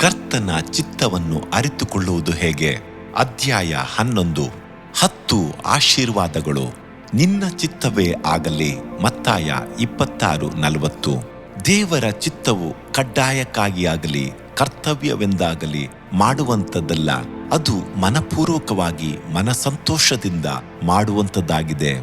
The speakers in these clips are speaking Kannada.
ಕರ್ತನ ಚಿತ್ತವನ್ನು ಅರಿತುಕೊಳ್ಳುವುದು ಹೇಗೆ? ಅಧ್ಯಾಯ ಹನ್ನೊಂದು. ಹತ್ತು ಆಶೀರ್ವಾದಗಳು. ನಿನ್ನ ಚಿತ್ತವೇ ಆಗಲಿ. ಮತ್ತಾಯ ಇಪ್ಪತ್ತಾರು ನಲವತ್ತು. ದೇವರ ಚಿತ್ತವು ಕಡ್ಡಾಯಕ್ಕಾಗಿ ಆಗಲಿ, ಕರ್ತವ್ಯವೆಂದಾಗಲಿ ಮಾಡುವಂಥದ್ದಲ್ಲ. ಅದು ಮನಪೂರ್ವಕವಾಗಿ ಮನಸಂತೋಷದಿಂದ ಮಾಡುವಂಥದ್ದಾಗಿದೆ.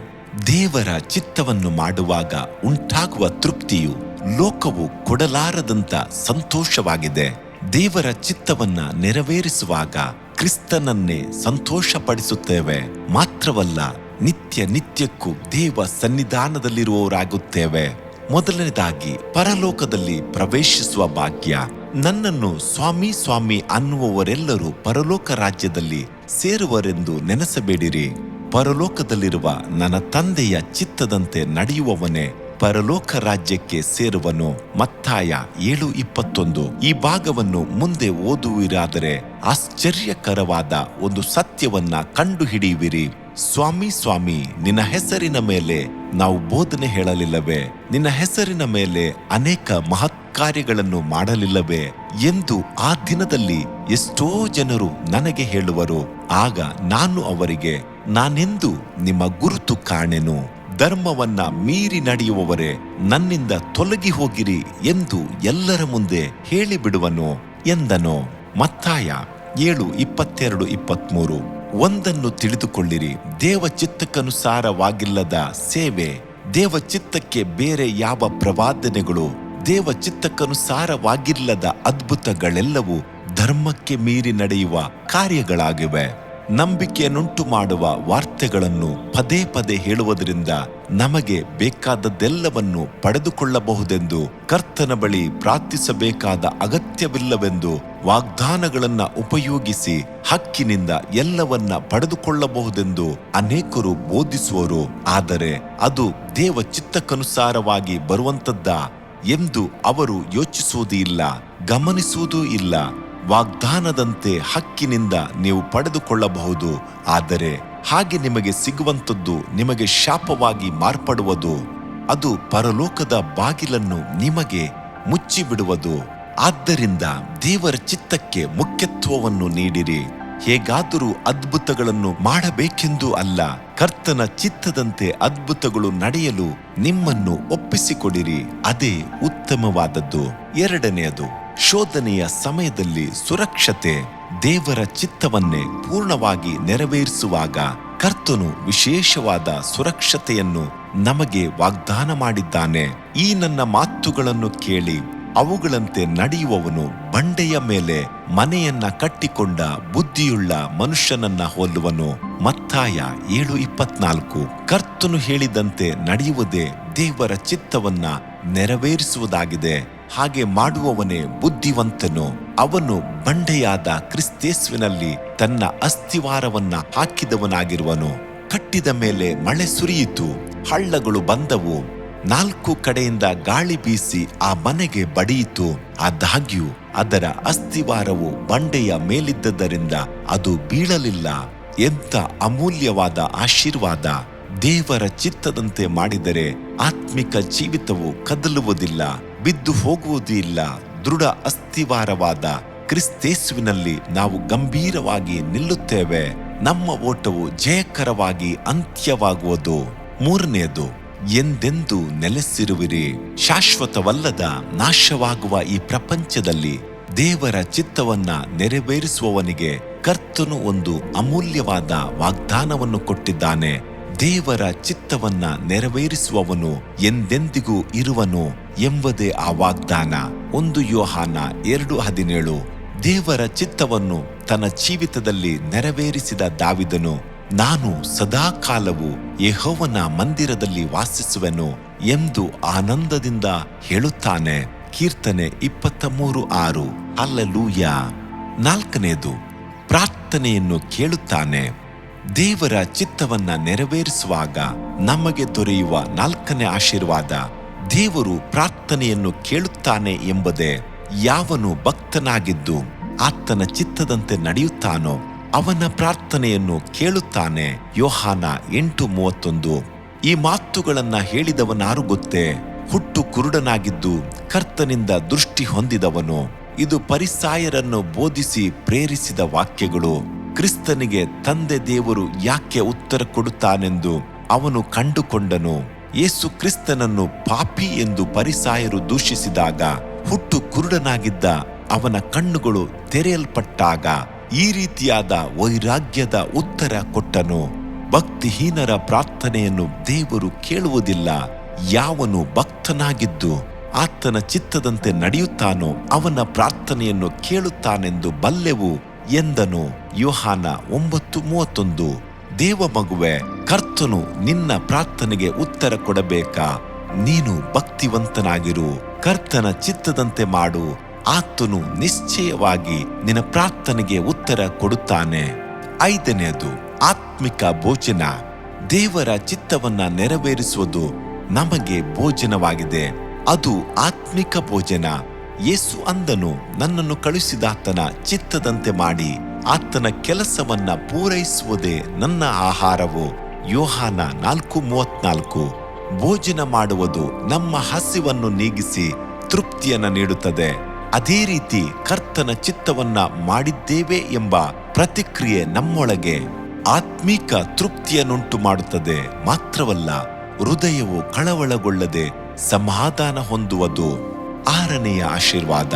ದೇವರ ಚಿತ್ತವನ್ನು ಮಾಡುವಾಗ ಉಂಟಾಗುವ ತೃಪ್ತಿಯು ಲೋಕವು ಕೊಡಲಾರದಂತ ಸಂತೋಷವಾಗಿದೆ. ದೇವರ ಚಿತ್ತವನ್ನ ನೆರವೇರಿಸುವಾಗ ಕ್ರಿಸ್ತನನ್ನೇ ಸಂತೋಷಪಡಿಸುತ್ತೇವೆ. ಮಾತ್ರವಲ್ಲ, ನಿತ್ಯ ನಿತ್ಯಕ್ಕೂ ದೇವ ಸನ್ನಿಧಾನದಲ್ಲಿರುವವರಾಗುತ್ತೇವೆ. ಮೊದಲನೇದಾಗಿ, ಪರಲೋಕದಲ್ಲಿ ಪ್ರವೇಶಿಸುವ ಭಾಗ್ಯ. ನನ್ನನ್ನು ಸ್ವಾಮಿ ಸ್ವಾಮಿ ಅನ್ನುವವರೆಲ್ಲರೂ ಪರಲೋಕ ರಾಜ್ಯದಲ್ಲಿ ಸೇರುವರೆಂದು ನೆನೆಸಬೇಡಿರಿ. ಪರಲೋಕದಲ್ಲಿರುವ ನನ್ನ ತಂದೆಯ ಚಿತ್ತದಂತೆ ನಡೆಯುವವನೇ ಪರಲೋಕ ರಾಜ್ಯಕ್ಕೆ ಸೇರುವನು. ಮತ್ತಾಯ ಏಳು ಇಪ್ಪತ್ತೊಂದು. ಈ ಭಾಗವನ್ನು ಮುಂದೆ ಓದುವಿರಾದರೆ ಆಶ್ಚರ್ಯಕರವಾದ ಒಂದು ಸತ್ಯವನ್ನ ಕಂಡುಹಿಡಿಯುವಿರಿ. ಸ್ವಾಮಿ ಸ್ವಾಮಿ, ನಿನ್ನ ಹೆಸರಿನ ಮೇಲೆ ನಾವು ಬೋಧನೆ ಹೇಳಲಿಲ್ಲವೇ? ನಿನ್ನ ಹೆಸರಿನ ಮೇಲೆ ಅನೇಕ ಮಹತ್ ಕಾರ್ಯಗಳನ್ನು ಮಾಡಲಿಲ್ಲವೇ? ಎಂದು ಆ ದಿನದಲ್ಲಿ ಎಷ್ಟೋ ಜನರು ನನಗೆ ಹೇಳುವರು. ಆಗ ನಾನು ಅವರಿಗೆ, ನಾನೆಂದು ನಿಮ್ಮ ಗುರುತು ಕಾಣೆನು? ಧರ್ಮವನ್ನ ಮೀರಿ ನಡೆಯುವವರೇ, ನನ್ನಿಂದ ತೊಲಗಿ ಹೋಗಿರಿ ಎಂದು ಎಲ್ಲರ ಮುಂದೆ ಹೇಳಿಬಿಡುವನು ಎಂದನು. ಮತ್ತಾಯ ಏಳು, ಇಪ್ಪತ್ತೆರಡು, ಇಪ್ಪತ್ಮೂರು, ಒಂದನ್ನು ತಿಳಿದುಕೊಳ್ಳಿರಿ. ದೇವಚಿತ್ತಕ್ಕನುಸಾರವಾಗಿಲ್ಲದ ಸೇವೆ, ದೇವಚಿತ್ತಕ್ಕೆ ಬೇರೆ ಯಾವ ಪ್ರವಾದನೆಗಳು, ದೇವಚಿತ್ತಕ್ಕನುಸಾರವಾಗಿಲ್ಲದ ಅದ್ಭುತಗಳೆಲ್ಲವೂ ಧರ್ಮಕ್ಕೆ ಮೀರಿ ನಡೆಯುವ ಕಾರ್ಯಗಳಾಗಿವೆ. ನಂಬಿಕೆಯನ್ನುಂಟು ಮಾಡುವ ವಾರ್ತೆಗಳನ್ನು ಪದೇ ಪದೇ ಹೇಳುವುದರಿಂದ ನಮಗೆ ಬೇಕಾದದ್ದೆಲ್ಲವನ್ನು ಪಡೆದುಕೊಳ್ಳಬಹುದೆಂದು ಕರ್ತನ ಬಳಿ ಪ್ರಾರ್ಥಿಸಬೇಕಾದ ಅಗತ್ಯವಿಲ್ಲವೆಂದು ವಾಗ್ದಾನಗಳನ್ನು ಉಪಯೋಗಿಸಿ ಹಕ್ಕಿನಿಂದ ಎಲ್ಲವನ್ನ ಪಡೆದುಕೊಳ್ಳಬಹುದೆಂದು ಅನೇಕರು ಬೋಧಿಸುವರು. ಆದರೆ ಅದು ದೇವ ಚಿತ್ತಕ್ಕನುಸಾರವಾಗಿ ಬರುವಂತದ್ದ ಎಂದು ಅವರು ಯೋಚಿಸುವುದೂ ಇಲ್ಲ ಗಮನಿಸುವುದೂ ಇಲ್ಲ. ವಾಗ್ದಾನದಂತೆ ಹಕ್ಕಿನಿಂದ ನೀವು ಪಡೆದುಕೊಳ್ಳಬಹುದು. ಆದರೆ ಹಾಗೆ ನಿಮಗೆ ಸಿಗುವಂಥದ್ದು ನಿಮಗೆ ಶಾಪವಾಗಿ ಮಾರ್ಪಡುವುದು. ಅದು ಪರಲೋಕದ ಬಾಗಿಲನ್ನು ನಿಮಗೆ ಮುಚ್ಚಿಬಿಡುವುದು. ಆದ್ದರಿಂದ ದೇವರ ಚಿತ್ತಕ್ಕೆ ಮುಖ್ಯತ್ವವನ್ನು ನೀಡಿರಿ. ಹೇಗಾದರೂ ಅದ್ಭುತಗಳನ್ನು ಮಾಡಬೇಕೆಂದು ಅಲ್ಲ, ಕರ್ತನ ಚಿತ್ತದಂತೆ ಅದ್ಭುತಗಳು ನಡೆಯಲು ನಿಮ್ಮನ್ನು ಒಪ್ಪಿಸಿಕೊಡಿರಿ. ಅದೇ ಉತ್ತಮವಾದದ್ದು. ಎರಡನೆಯದು ಶೋಧನೆಯ ಸಮಯದಲ್ಲಿ ಸುರಕ್ಷತೆ ದೇವರ ಚಿತ್ತವನ್ನೇ ಪೂರ್ಣವಾಗಿ ನೆರವೇರಿಸುವಾಗ ಕರ್ತನು ವಿಶೇಷವಾದ ಸುರಕ್ಷತೆಯನ್ನು ನಮಗೆ ವಾಗ್ದಾನ ಮಾಡಿದ್ದಾನೆ. ಈ ನನ್ನ ಮಾತುಗಳನ್ನು ಕೇಳಿ ಅವುಗಳಂತೆ ನಡೆಯುವವನು ಬಂಡೆಯ ಮೇಲೆ ಮನೆಯನ್ನ ಕಟ್ಟಿಕೊಂಡ ಬುದ್ಧಿಯುಳ್ಳ ಮನುಷ್ಯನನ್ನ ಹೋಲುವನು. ಮತ್ತಾಯ ಏಳು ಇಪ್ಪತ್ನಾಲ್ಕು. ಕರ್ತನು ಹೇಳಿದಂತೆ ನಡೆಯುವುದೇ ದೇವರ ಚಿತ್ತವನ್ನ ನೆರವೇರಿಸುವುದಾಗಿದೆ. ಹಾಗೆ ಮಾಡುವವನೇ ಬುದ್ಧಿವಂತನು. ಅವನು ಬಂಡೆಯಾದ ಕ್ರಿಸ್ತೇಸ್ವಿನಲ್ಲಿ ತನ್ನ ಅಸ್ಥಿವಾರವನ್ನ ಹಾಕಿದವನಾಗಿರುವನು. ಕಟ್ಟಿದ ಮೇಲೆ ಮಳೆ ಸುರಿಯಿತು, ಹಳ್ಳಗಳು ಬಂದವು. ನಾಲ್ಕು ಕಡೆಯಿಂದ ಗಾಳಿ ಬೀಸಿ ಆ ಮನೆಗೆ ಬಡಿಯಿತು. ಆದಾಗ್ಯೂ ಅದರ ಅಸ್ಥಿವಾರವು ಬಂಡೆಯ ಮೇಲಿದ್ದದರಿಂದ ಅದು ಬೀಳಲಿಲ್ಲ. ಎಂತ ಅಮೂಲ್ಯವಾದ ಆಶೀರ್ವಾದ! ದೇವರ ಚಿತ್ತದಂತೆ ಮಾಡಿದರೆ ಆತ್ಮಿಕ ಜೀವಿತವು ಕದಲುವುದಿಲ್ಲ. ಬಿದ್ದು ಹೋಗುವುದೂ ಇಲ್ಲ ದೃಢ ಅಸ್ಥಿವಾರವಾದ ಕ್ರಿಸ್ತೇಸುವಿನಲ್ಲಿ ನಾವು ಗಂಭೀರವಾಗಿ ನಿಲ್ಲುತ್ತೇವೆ. ನಮ್ಮ ಓಟವು ಜಯಕರವಾಗಿ ಅಂತ್ಯವಾಗುವುದು. ಮೂರನೆಯದು ಎಂದೆಂದು ನೆಲೆಸಿರುವಿರಿ. ಶಾಶ್ವತವಲ್ಲದ ನಾಶವಾಗುವ ಈ ಪ್ರಪಂಚದಲ್ಲಿ ದೇವರ ಚಿತ್ತವನ್ನ ನೆರವೇರಿಸುವವನಿಗೆ ಕರ್ತನು ಒಂದು ಅಮೂಲ್ಯವಾದ ವಾಗ್ದಾನವನ್ನು ಕೊಟ್ಟಿದ್ದಾನೆ. ದೇವರ ಚಿತ್ತವನ್ನ ನೆರವೇರಿಸುವವನು ಎಂದೆಂದಿಗೂ ಇರುವನು ಎಂಬುದೇ ಆ ವಾಗ್ದಾನ. ಒಂದು ಯೋಹಾನ ಎರಡು ಹದಿನೇಳು. ದೇವರ ಚಿತ್ತವನ್ನು ತನ್ನ ಜೀವಿತದಲ್ಲಿ ನೆರವೇರಿಸಿದ ದಾವಿದನು, ನಾನು ಸದಾಕಾಲವು ಯಹೋವನ ಮಂದಿರದಲ್ಲಿ ವಾಸಿಸುವೆನು ಎಂದು ಆನಂದದಿಂದ ಹೇಳುತ್ತಾನೆ. ಕೀರ್ತನೆ ಇಪ್ಪತ್ತ ಮೂರು ಆರು. ಅಲ್ಲಲೂಯ ನಾಲ್ಕನೆಯದು ಪ್ರಾರ್ಥನೆಯನ್ನು ಕೇಳುತ್ತಾನೆ. ದೇವರ ಚಿತ್ತವನ್ನ ನೆರವೇರಿಸುವಾಗ ನಮಗೆ ದೊರೆಯುವ ನಾಲ್ಕನೇ ಆಶೀರ್ವಾದ, ದೇವರು ಪ್ರಾರ್ಥನೆಯನ್ನು ಕೇಳುತ್ತಾನೆ ಎಂಬುದೇ ಯಾವನು ಭಕ್ತನಾಗಿದ್ದು ಆತನ ಚಿತ್ತದಂತೆ ನಡೆಯುತ್ತಾನೋ ಅವನ ಪ್ರಾರ್ಥನೆಯನ್ನು ಕೇಳುತ್ತಾನೆ. ಯೋಹಾನ ಎಂಟು ಮೂವತ್ತೊಂದು. ಈ ಮಾತುಗಳನ್ನ ಹೇಳಿದವನಾರು ಗೊತ್ತೇ? ಹುಟ್ಟು ಕುರುಡನಾಗಿದ್ದು ಕರ್ತನಿಂದ ದೃಷ್ಟಿ ಹೊಂದಿದವನು. ಇದು ಪರಿಸಾಯರನ್ನು ಬೋಧಿಸಿ ಪ್ರೇರಿಸಿದ ವಾಕ್ಯಗಳು. ಕ್ರಿಸ್ತನಿಗೆ ತಂದೆ ದೇವರು ಯಾಕೆ ಉತ್ತರ ಕೊಡುತ್ತಾನೆಂದು ಅವನು ಕಂಡುಕೊಂಡನು. ಯೇಸು ಕ್ರಿಸ್ತನನ್ನು ಪಾಪಿ ಎಂದು ಪರಿಸಾಯರು ದೂಷಿಸಿದಾಗ, ಹುಟ್ಟು ಕುರುಡನಾಗಿದ್ದ ಅವನ ಕಣ್ಣುಗಳು ತೆರೆಯಲ್ಪಟ್ಟಾಗ ಈ ರೀತಿಯಾದ ವೈರಾಗ್ಯದ ಉತ್ತರ ಕೊಟ್ಟನು. ಭಕ್ತಿಹೀನರ ಪ್ರಾರ್ಥನೆಯನ್ನು ದೇವರು ಕೇಳುವುದಿಲ್ಲ. ಯಾವನು ಭಕ್ತನಾಗಿದ್ದು ಆತನ ಚಿತ್ತದಂತೆ ನಡೆಯುತ್ತಾನೋ ಅವನ ಪ್ರಾರ್ಥನೆಯನ್ನು ಕೇಳುತ್ತಾನೆಂದು ಬಲ್ಲೆವು ಎಂದನು ಯೋಹಾನ ಒಂಬತ್ತು ಮೂವತ್ತೊಂದು. ದೇವ ಮಗುವೆ, ಕರ್ತನು ನಿನ್ನ ಪ್ರಾರ್ಥನೆಗೆ ಉತ್ತರ ಕೊಡಬೇಕಾ? ನೀನು ಭಕ್ತಿವಂತನಾಗಿರು, ಕರ್ತನ ಚಿತ್ತದಂತೆ ಮಾಡು, ಆತನು ನಿಶ್ಚಯವಾಗಿ ನಿನ್ನ ಪ್ರಾರ್ಥನೆಗೆ ಉತ್ತರ ಕೊಡುತ್ತಾನೆ. ಐದನೆಯದು, ಆತ್ಮಿಕ ಭೋಜನ. ದೇವರ ಚಿತ್ತವನ್ನ ನೆರವೇರಿಸುವುದು ನಮಗೆ ಭೋಜನವಾಗಿದೆ. ಅದು ಆತ್ಮಿಕ ಭೋಜನ. ಯೇಸು ಅಂದನು, ನನ್ನನ್ನು ಕಳುಹಿಸಿದಾತನ ಚಿತ್ತದಂತೆ ಮಾಡಿ, ಆತನ ಕೆಲಸವನ್ನ ಪೂರೈಸುವುದೇ ನನ್ನ ಆಹಾರವು. ಯೋಹಾನ ನಾಲ್ಕು ಮೂವತ್ನಾಲ್ಕು. ಭೋಜನ ಮಾಡುವುದು ನಮ್ಮ ಹಸಿವನ್ನು ನೀಗಿಸಿ ತೃಪ್ತಿಯನ್ನ ನೀಡುತ್ತದೆ. ಅದೇ ರೀತಿ ಕರ್ತನ ಚಿತ್ತವನ್ನ ಮಾಡಿದ್ದೇವೆ ಎಂಬ ಪ್ರತಿಕ್ರಿಯೆ ನಮ್ಮೊಳಗೆ ಆತ್ಮೀಕ ತೃಪ್ತಿಯನ್ನುಂಟು ಮಾಡುತ್ತದೆ. ಮಾತ್ರವಲ್ಲ, ಹೃದಯವು ಕಳವಳಗೊಳ್ಳದೆ ಸಮಾಧಾನ ಹೊಂದುವುದು. ಆರನೆಯ ಆಶೀರ್ವಾದ.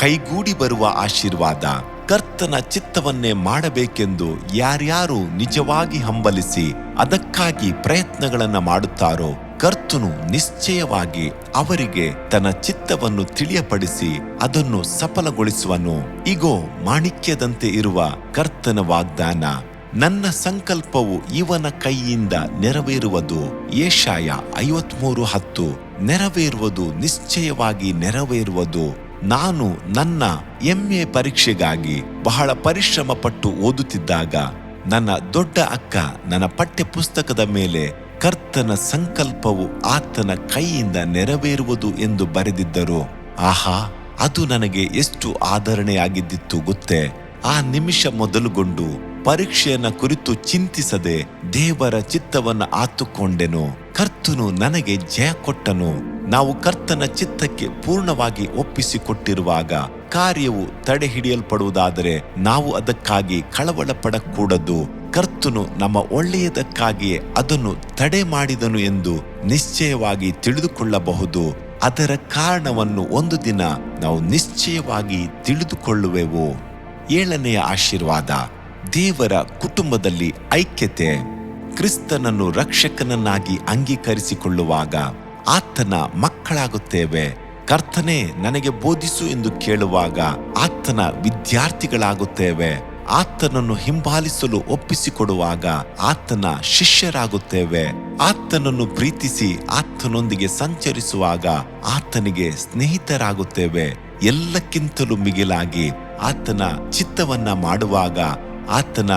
ಕೈಗೂಡಿ ಬರುವ ಆಶೀರ್ವಾದ. ಕರ್ತನ ಚಿತ್ತವನ್ನೇ ಮಾಡಬೇಕೆಂದು ಯಾರ್ಯಾರು ನಿಜವಾಗಿ ಹಂಬಲಿಸಿ ಅದಕ್ಕಾಗಿ ಪ್ರಯತ್ನಗಳನ್ನು ಮಾಡುತ್ತಾರೋ, ಕರ್ತನು ನಿಶ್ಚಯವಾಗಿ ಅವರಿಗೆ ತನ್ನ ಚಿತ್ತವನ್ನು ತಿಳಿಯಪಡಿಸಿ ಅದನ್ನು ಸಫಲಗೊಳಿಸುವನು. ಇಗೋ, ಮಾಣಿಕ್ಯದಂತೆ ಇರುವ ಕರ್ತನ ವಾಗ್ದಾನ. ನನ್ನ ಸಂಕಲ್ಪವು ಇವನ ಕೈಯಿಂದ ನೆರವೇರುವುದು ಏಷಾಯ ಐವತ್ಮೂರು ಹತ್ತು. ನೆರವೇರುವುದು, ನಿಶ್ಚಯವಾಗಿ ನೆರವೇರುವುದು. ನಾನು ನನ್ನ ಎಂಎ ಪರೀಕ್ಷೆಗಾಗಿ ಬಹಳ ಪರಿಶ್ರಮ ಪಟ್ಟು ಓದುತ್ತಿದ್ದಾಗ ನನ್ನ ದೊಡ್ಡ ಅಕ್ಕ ನನ್ನ ಪಠ್ಯ ಪುಸ್ತಕದ ಮೇಲೆ ಕರ್ತನ ಸಂಕಲ್ಪವು ಆತನ ಕೈಯಿಂದ ನೆರವೇರುವುದು ಎಂದು ಬರೆದಿದ್ದರು. ಆಹಾ, ಅದು ನನಗೆ ಎಷ್ಟು ಆದರಣೆಯಾಗಿದ್ದಿತ್ತು ಗೊತ್ತೇ? ಆ ನಿಮಿಷ ಮೊದಲುಗೊಂಡು ಪರೀಕ್ಷೆಯನ್ನ ಕುರಿತು ಚಿಂತಿಸದೆ ದೇವರ ಚಿತ್ತವನ್ನ ಆತುಕೊಂಡೆನು. ಕರ್ತನು ನನಗೆ ಜಯ ಕೊಟ್ಟನು. ನಾವು ಕರ್ತನ ಚಿತ್ತಕ್ಕೆ ಪೂರ್ಣವಾಗಿ ಒಪ್ಪಿಸಿಕೊಟ್ಟಿರುವಾಗ ಕಾರ್ಯವು ತಡೆ ಹಿಡಿಯಲ್ಪಡುವುದಾದರೆ ನಾವು ಅದಕ್ಕಾಗಿ ಕಳವಳ ಪಡಕೂಡದು ಕರ್ತನು ನಮ್ಮ ಒಳ್ಳೆಯದಕ್ಕಾಗಿಯೇ ಅದನ್ನು ತಡೆ ಮಾಡಿದನು ಎಂದು ನಿಶ್ಚಯವಾಗಿ ತಿಳಿದುಕೊಳ್ಳಬಹುದು. ಅದರ ಕಾರಣವನ್ನು ಒಂದು ದಿನ ನಾವು ನಿಶ್ಚಯವಾಗಿ ತಿಳಿದುಕೊಳ್ಳುವೆವು. ಏಳನೆಯ ಆಶೀರ್ವಾದ. ದೇವರ ಕುಟುಂಬದಲ್ಲಿ ಐಕ್ಯತೆ. ಕ್ರಿಸ್ತನನ್ನು ರಕ್ಷಕನನ್ನಾಗಿ ಅಂಗೀಕರಿಸಿಕೊಳ್ಳುವಾಗ ಆತನ ಮಕ್ಕಳಾಗುತ್ತೇವೆ. ಕರ್ತನೆ, ನನಗೆ ಬೋಧಿಸು ಎಂದು ಕೇಳುವಾಗ ಆತನ ವಿದ್ಯಾರ್ಥಿಗಳಾಗುತ್ತೇವೆ. ಆತನನ್ನು ಹಿಂಬಾಲಿಸಲು ಒಪ್ಪಿಸಿಕೊಡುವಾಗ ಆತನ ಶಿಷ್ಯರಾಗುತ್ತೇವೆ. ಆತನನ್ನು ಪ್ರೀತಿಸಿ ಆತನೊಂದಿಗೆ ಸಂಚರಿಸುವಾಗ ಆತನಿಗೆ ಸ್ನೇಹಿತರಾಗುತ್ತೇವೆ. ಎಲ್ಲಕ್ಕಿಂತಲೂ ಮಿಗಿಲಾಗಿ ಆತನ ಚಿತ್ತವನ್ನ ಮಾಡುವಾಗ ಆತನ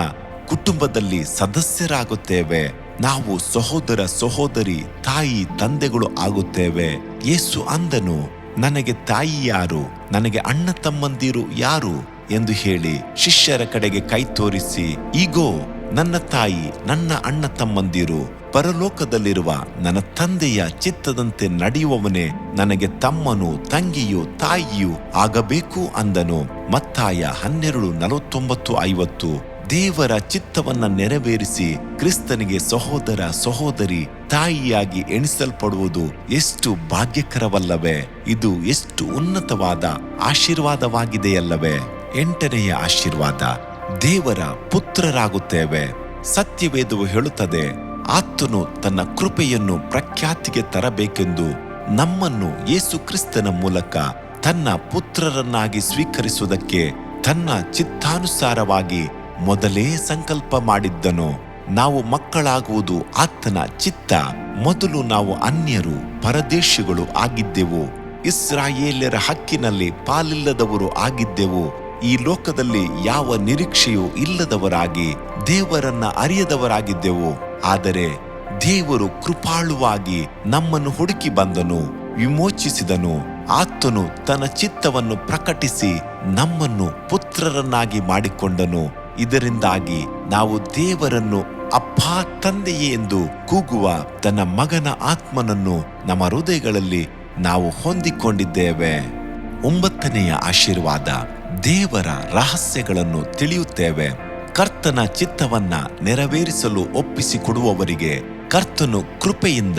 ಕುಟುಂಬದಲ್ಲಿ ಸದಸ್ಯರಾಗುತ್ತೇವೆ. ನಾವು ಸಹೋದರ ಸಹೋದರಿ, ತಾಯಿ, ತಂದೆಗಳು ಆಗುತ್ತೇವೆ. ಯೇಸು ಅಂದನು, ನನಗೆ ತಾಯಿ ಯಾರು? ನನಗೆ ಅಣ್ಣ ತಮ್ಮಂದಿರು ಯಾರು? ಎಂದು ಹೇಳಿ ಶಿಷ್ಯರ ಕಡೆಗೆ ಕೈ ತೋರಿಸಿ ಈಗೋ ನನ್ನ ತಾಯಿ, ನನ್ನ ಅಣ್ಣ ತಮ್ಮಂದಿರು, ಪರಲೋಕದಲ್ಲಿರುವ ನನ್ನ ತಂದೆಯ ಚಿತ್ತದಂತೆ ನಡೆಯುವವನೇ, ನನಗೆ ತಮ್ಮನು, ತಂಗಿಯು, ತಾಯಿಯು ಆಗಬೇಕು ಅಂದನು. ಮತ್ತಾಯ ಹನ್ನೆರಡು ನಲವತ್ತೊಂಬತ್ತು ಐವತ್ತು ದೇವರ ಚಿತ್ತವನ್ನು ನೆರವೇರಿಸಿ ಕ್ರಿಸ್ತನಿಗೆ ಸಹೋದರ ಸಹೋದರಿ ತಾಯಿಯಾಗಿ ಎಣಿಸಲ್ಪಡುವುದು ಎಷ್ಟು ಭಾಗ್ಯಕರವಲ್ಲವೇ? ಇದು ಎಷ್ಟು ಉನ್ನತವಾದ ಆಶೀರ್ವಾದವಾಗಿದೆಯಲ್ಲವೇ? ಎಂಟನೆಯ ಆಶೀರ್ವಾದ, ದೇವರ ಪುತ್ರರಾಗುತ್ತೇವೆ. ಸತ್ಯವೇದವು ಹೇಳುತ್ತದೆ, ಆತನು ತನ್ನ ಕೃಪೆಯನ್ನು ಪ್ರಖ್ಯಾತಿಗೆ ತರಬೇಕೆಂದು ನಮ್ಮನ್ನು ಯೇಸು ಕ್ರಿಸ್ತನ ಮೂಲಕ ತನ್ನ ಪುತ್ರರನ್ನಾಗಿ ಸ್ವೀಕರಿಸುವುದಕ್ಕೆ ತನ್ನ ಚಿತ್ತಾನುಸಾರವಾಗಿ ಮೊದಲೇ ಸಂಕಲ್ಪ ಮಾಡಿದ್ದನು. ನಾವು ಮಕ್ಕಳಾಗುವುದು ಆತನ ಚಿತ್ತ. ಮೊದಲು ನಾವು ಅನ್ಯರು, ಪರದೇಶಿಗಳು ಆಗಿದ್ದೆವು. ಇಸ್ರಾಯೇಲ್ಯರ ಹಕ್ಕಿನಲ್ಲಿ ಪಾಲಿಲ್ಲದವರು ಆಗಿದ್ದೆವು. ಈ ಲೋಕದಲ್ಲಿ ಯಾವ ನಿರೀಕ್ಷೆಯೂ ಇಲ್ಲದವರಾಗಿ, ದೇವರನ್ನ ಅರಿಯದವರಾಗಿದ್ದೆವು. ಆದರೆ ದೇವರು ಕೃಪಾಳುವಾಗಿ ನಮ್ಮನ್ನು ಹುಡುಕಿ ಬಂದನು, ವಿಮೋಚಿಸಿದನು. ಆತನು ತನ್ನ ಚಿತ್ತವನ್ನು ಪ್ರಕಟಿಸಿ ನಮ್ಮನ್ನು ಪುತ್ರರನ್ನಾಗಿ ಮಾಡಿಕೊಂಡನು. ಇದರಿಂದಾಗಿ ನಾವು ದೇವರನ್ನು ಅಪ್ಪ ತಂದೆಯೇ ಎಂದು ಕೂಗುವ ತನ್ನ ಮಗನ ಆತ್ಮನನ್ನು ನಮ್ಮ ಹೃದಯಗಳಲ್ಲಿ ನಾವು ಹೊಂದಿಕೊಂಡಿದ್ದೇವೆ. ಒಂಬತ್ತನೆಯ ಆಶೀರ್ವಾದ, ದೇವರ ರಹಸ್ಯಗಳನ್ನು ತಿಳಿಯುತ್ತೇವೆ. ಕರ್ತನ ಚಿತ್ತವನ್ನ ನೆರವೇರಿಸಲು ಒಪ್ಪಿಸಿಕೊಡುವವರಿಗೆ ಕರ್ತನು ಕೃಪೆಯಿಂದ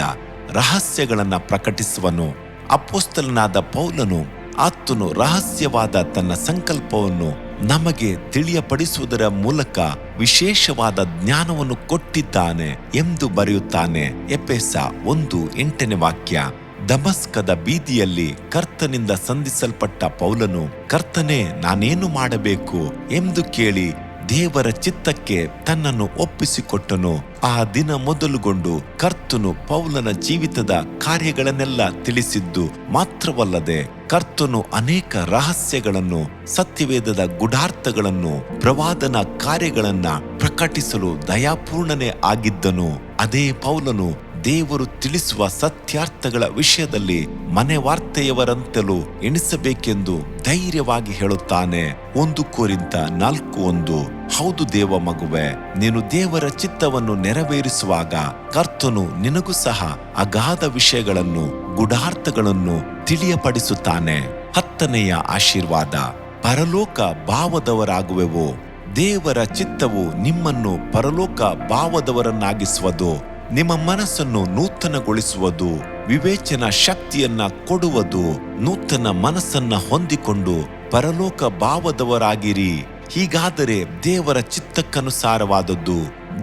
ರಹಸ್ಯಗಳನ್ನ ಪ್ರಕಟಿಸುವನು. ಅಪೋಸ್ತಲನಾದ ಪೌಲನು ಆತನು ರಹಸ್ಯವಾದ ತನ್ನ ಸಂಕಲ್ಪವನ್ನು ನಮಗೆ ತಿಳಿಯಪಡಿಸುವುದರ ಮೂಲಕ ವಿಶೇಷವಾದ ಜ್ಞಾನವನ್ನು ಕೊಟ್ಟಿದ್ದಾನೆ ಎಂದು ಬರೆಯುತ್ತಾನೆ. ಎಪೆಸ ಒಂದು ಎಂಟನೇ ವಾಕ್ಯ. ದಮಸ್ಕದ ಬೀದಿಯಲ್ಲಿ ಕರ್ತನಿಂದ ಸಂಧಿಸಲ್ಪಟ್ಟ ಪೌಲನು, ಕರ್ತನೇ, ನಾನೇನು ಮಾಡಬೇಕು? ಎಂದು ಕೇಳಿ ದೇವರ ಚಿತ್ತಕ್ಕೆ ತನ್ನನ್ನು ಒಪ್ಪಿಸಿಕೊಟ್ಟನು. ಆ ದಿನ ಮೊದಲುಗೊಂಡು ಕರ್ತನು ಪೌಲನ ಜೀವಿತದ ಕಾರ್ಯಗಳನ್ನೆಲ್ಲ ತಿಳಿಸಿದ್ದು ಮಾತ್ರವಲ್ಲದೆ ಕರ್ತನು ಅನೇಕ ರಹಸ್ಯಗಳನ್ನು, ಸತ್ಯವೇದದ ಗುಢಾರ್ಥಗಳನ್ನು ಪ್ರವಾದನ ಕಾರ್ಯಗಳನ್ನ ಪ್ರಕಟಿಸಲು ದಯಾಪೂರ್ಣನೇ ಆಗಿದ್ದನು. ಅದೇ ಪೌಲನು ದೇವರು ತಿಳಿಸುವ ಸತ್ಯಾರ್ಥಗಳ ವಿಷಯದಲ್ಲಿ ಮನೆ ವಾರ್ತೆಯವರಂತೆಲೂ ಎಣಿಸಬೇಕೆಂದು ಧೈರ್ಯವಾಗಿ ಹೇಳುತ್ತಾನೆ. ಒಂದು ಕೋರಿಂತ ನಾಲ್ಕು ಒಂದು, ಹೌದು ದೇವ ಮಗುವೆ, ನೀನು ದೇವರ ಚಿತ್ತವನ್ನು ನೆರವೇರಿಸುವಾಗ ಕರ್ತನು ನಿನಗೂ ಸಹ ಅಗಾಧ ವಿಷಯಗಳನ್ನು, ಗುಡಾರ್ಥಗಳನ್ನು ತಿಳಿಯಪಡಿಸುತ್ತಾನೆ. ಹತ್ತನೆಯ ಆಶೀರ್ವಾದ, ಪರಲೋಕ ಭಾವದವರಾಗುವೆವು, ದೇವರ ಚಿತ್ತವು ನಿಮ್ಮನ್ನು ಪರಲೋಕ ಭಾವದವರನ್ನಾಗಿಸುವುದು. ನಿಮ್ಮ ಮನಸ್ಸನ್ನು ನೂತನಗೊಳಿಸುವುದು, ವಿವೇಚನ ಶಕ್ತಿಯನ್ನ ಕೊಡುವುದು, ನೂತನ ಮನಸ್ಸನ್ನ ಹೊಂದಿಕೊಂಡು ಪರಲೋಕ ಭಾವದವರಾಗಿರಿ. ಹೀಗಾದರೆ ದೇವರ ಚಿತ್ತಕ್ಕನುಸಾರವಾದದ್ದು,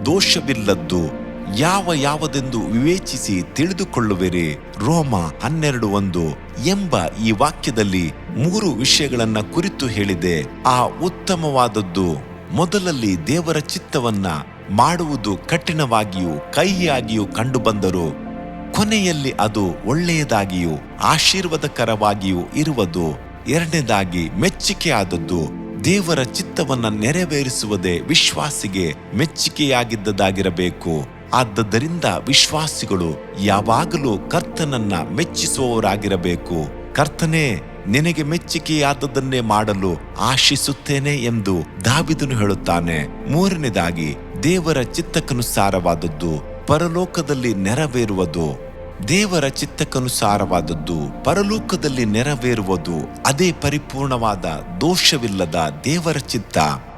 ದೋಷವಿಲ್ಲದ್ದು, ಯಾವ ಯಾವದೆಂದು ವಿವೇಚಿಸಿ ತಿಳಿದುಕೊಳ್ಳುವಿರಿ. ರೋಮ ಹನ್ನೆರಡು ಒಂದು ಎಂಬ ಈ ವಾಕ್ಯದಲ್ಲಿ ಮೂರು ವಿಷಯಗಳನ್ನ ಕುರಿತು ಹೇಳಿದೆ. ಆ ಉತ್ತಮವಾದದ್ದು, ಮೊದಲಲ್ಲಿ ದೇವರ ಚಿತ್ತವನ್ನ ಮಾಡುವುದು ಕಠಿಣವಾಗಿಯೂ ಕಹಿಯಾಗಿಯೂ ಕಂಡುಬಂದರೂ ಕೊನೆಯಲ್ಲಿ ಅದು ಒಳ್ಳೆಯದಾಗಿಯೂ ಆಶೀರ್ವಾದಕರವಾಗಿಯೂ ಇರುವುದು ಎರಡನೇದಾಗಿ ಮೆಚ್ಚುಗೆಯಾದದ್ದು ದೇವರ ಚಿತ್ತವನ್ನು ನೆರವೇರಿಸುವುದೇ ವಿಶ್ವಾಸಿಗೆ ಮೆಚ್ಚುಗೆಯಾಗಿದ್ದದಾಗಿರಬೇಕು ಆದ್ದರಿಂದ ವಿಶ್ವಾಸಿಗಳು ಯಾವಾಗಲೂ ಕರ್ತನನ್ನ ಮೆಚ್ಚಿಸುವವರಾಗಿರಬೇಕು. ಕರ್ತನೇ, ನಿನಗೆ ಮೆಚ್ಚುಗೆಯಾದದನ್ನೇ ಮಾಡಲು ಆಶಿಸುತ್ತೇನೆ ಎಂದು ದಾವಿದನು ಹೇಳುತ್ತಾನೆ. ಮೂರನೇದಾಗಿ ದೇವರ ಚಿತ್ತಕ್ಕನುಸಾರವಾದದ್ದು ಪರಲೋಕದಲ್ಲಿ ನೆರವೇರುವುದು. ದೇವರ ಚಿತ್ತಕ್ಕನುಸಾರವಾದದ್ದು ಪರಲೋಕದಲ್ಲಿ ನೆರವೇರುವುದು. ಅದೇ ಪರಿಪೂರ್ಣವಾದ ದೋಷವಿಲ್ಲದ ದೇವರ ಚಿತ್ತ.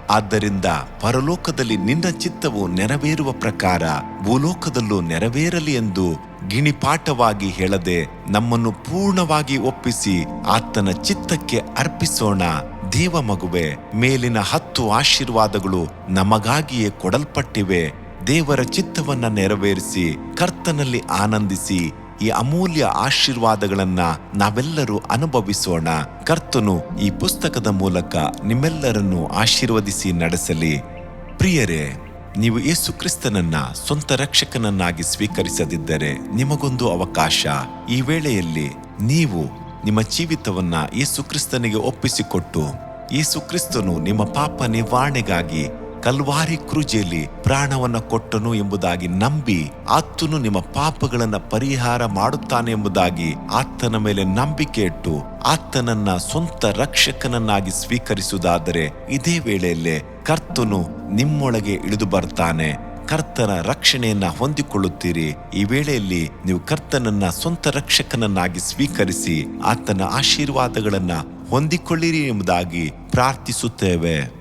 ಆದ್ದರಿಂದ ಪರಲೋಕದಲ್ಲಿ ನಿನ್ನ ಚಿತ್ತವು ನೆರವೇರುವ ಪ್ರಕಾರ ಭೂಲೋಕದಲ್ಲೂ ನೆರವೇರಲಿ ಎಂದು ಗಿಣಿಪಾಠವಾಗಿ ಹೇಳದೆ ನಮ್ಮನ್ನು ಪೂರ್ಣವಾಗಿ ಒಪ್ಪಿಸಿ ಆತನ ಚಿತ್ತಕ್ಕೆ ಅರ್ಪಿಸೋಣ. ದೇವ ಮಗುವೆ ಮೇಲಿನ ಹತ್ತು ಆಶೀರ್ವಾದಗಳು ನಮಗಾಗಿಯೇ ಕೊಡಲ್ಪಟ್ಟಿವೆ. ದೇವರ ಚಿತ್ತವನ್ನ ನೆರವೇರಿಸಿ, ಕರ್ತನಲ್ಲಿ ಆನಂದಿಸಿ, ಈ ಅಮೂಲ್ಯ ಆಶೀರ್ವಾದಗಳನ್ನ ನಾವೆಲ್ಲರೂ ಅನುಭವಿಸೋಣ. ಕರ್ತನು ಈ ಪುಸ್ತಕದ ಮೂಲಕ ನಿಮ್ಮೆಲ್ಲರನ್ನು ಆಶೀರ್ವದಿಸಿ ನಡೆಸಲಿ. ಪ್ರಿಯರೇ, ನೀವು ಯೇಸು ಕ್ರಿಸ್ತನನ್ನ ಸ್ವಂತ ರಕ್ಷಕನನ್ನಾಗಿ ಸ್ವೀಕರಿಸದಿದ್ದರೆ ನಿಮಗೊಂದು ಅವಕಾಶ. ಈ ವೇಳೆಯಲ್ಲಿ ನೀವು ನಿಮ್ಮ ಜೀವಿತವನ್ನ ಯೇಸು ಕ್ರಿಸ್ತನಿಗೆ ಒಪ್ಪಿಸಿಕೊಟ್ಟು, ಯೇಸು ಕ್ರಿಸ್ತನು ನಿಮ್ಮ ಪಾಪ ನಿವಾರಣೆಗಾಗಿ ಕಲ್ವಾರಿ ಕ್ರೂಜೆಯಲ್ಲಿ ಪ್ರಾಣವನ್ನ ಕೊಟ್ಟನು ಎಂಬುದಾಗಿ ನಂಬಿ ಆತನು ನಿಮ್ಮ ಪಾಪಗಳನ್ನ ಪರಿಹಾರ ಮಾಡುತ್ತಾನೆ ಎಂಬುದಾಗಿ ಆತನ ಮೇಲೆ ನಂಬಿಕೆ ಇಟ್ಟು ಆತನನ್ನ ಸ್ವಂತ ರಕ್ಷಕನನ್ನಾಗಿ ಸ್ವೀಕರಿಸುವುದಾದರೆ ಇದೇ ವೇಳೆಯಲ್ಲೇ ಕರ್ತನು ನಿಮ್ಮೊಳಗೆ ಇಳಿದು ಬರ್ತಾನೆ. ಕರ್ತನ ರಕ್ಷಣೆಯನ್ನ ಹೊಂದಿಕೊಳ್ಳುತ್ತೀರಿ. ಈ ವೇಳೆಯಲ್ಲಿ ನೀವು ಕರ್ತನನ್ನ ಸ್ವಂತ ರಕ್ಷಕನನ್ನಾಗಿ ಸ್ವೀಕರಿಸಿ ಆತನ ಆಶೀರ್ವಾದಗಳನ್ನ ಹೊಂದಿಕೊಳ್ಳಿರಿ ಎಂಬುದಾಗಿ ಪ್ರಾರ್ಥಿಸುತ್ತೇವೆ.